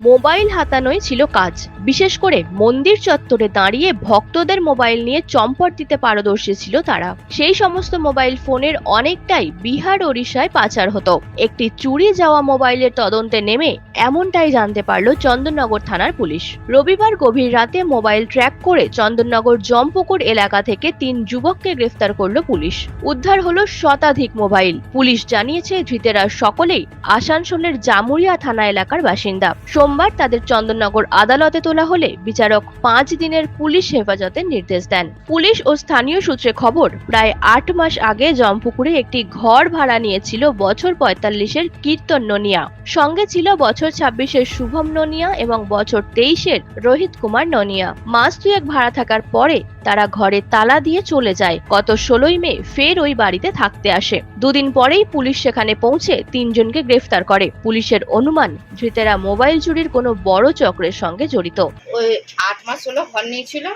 Mobile হাতানোই ছিল কাজ। বিশেষ করে মন্দির চত্বরে দাঁড়িয়ে ভক্তদের মোবাইল নিয়ে চম্পট দিতে পারদর্শী ছিল তারা। সেই সমস্ত মোবাইল ফোনের অনেকটাই বিহার, ওড়িশায় পাচার হতো। একটি চুরি যাওয়া মোবাইলের তদন্তে নেমে এমনটাই জানতে পারল চন্দননগর থানার পুলিশ। রবিবার গভীর রাতে মোবাইল ট্র্যাক করে চন্দননগর জমপুকুর এলাকা থেকে তিন যুবককে গ্রেফতার করল পুলিশ। উদ্ধার হলো শতাধিক মোবাইল। পুলিশ জানিয়েছে ধৃতেরা সকলেই আসানসোলের জামুরিয়া থানা এলাকার বাসিন্দা। সোমবার তাদের চন্দননগর আদালতে তোলা হলে বিচারক পাঁচ দিনের পুলিশ হেফাজতের নির্দেশ দেন। পুলিশ ও স্থানীয় সূত্রে খবর, প্রায় আট মাস আগে জমপুকুরে একটি ঘর ভাড়া নিয়েছিল বছর পঁয়তাল্লিশের কীর্তন ননিয়া। সঙ্গে ছিল বছর ছাব্বিশের শুভম ননিয়া এবং বছর তেইশের রোহিত কুমার ননিয়া। মাস দুয়েক ভাড়া থাকার পরে তারা ঘরে তালা দিয়ে চলে যায়। গত ষোলোই মে ফের ওই বাড়িতে থাকতে আসে। দুদিন পরেই পুলিশ সেখানে পৌঁছে তিনজনকে গ্রেফতার করে। পুলিশের অনুমান, ধৃতেরা মোবাইল চুরির কোনো বড় চক্রের সঙ্গে জড়িত। ওই আট মাস হলো ঘর নিয়েছিল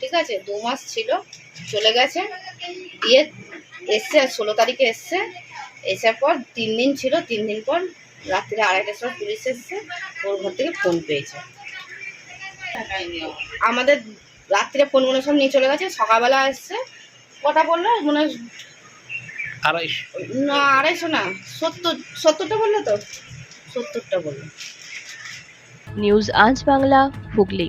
ঠিক আছে? দু মাস ছিল চলে গেছে। দিয়ে এসছে ষোলো তারিখে এসছে। এসার পর তিন দিন ছিল তিন দিন পর রাত্রিরে আড়াইটার সময় পুলিশ এসছে ওর ঘর থেকে ফোন পেয়েছে। আমাদের রাত্রিরে ফোন মনে সব নিয়ে চলে গেছে সকালবেলা এসছে। কটা বলল? মনে আড়াইশো। না আড়াইশো না সত্তর সত্তরটা বলল তো? সত্তরটা বলল। নিউজ আজ বাংলা হুগলি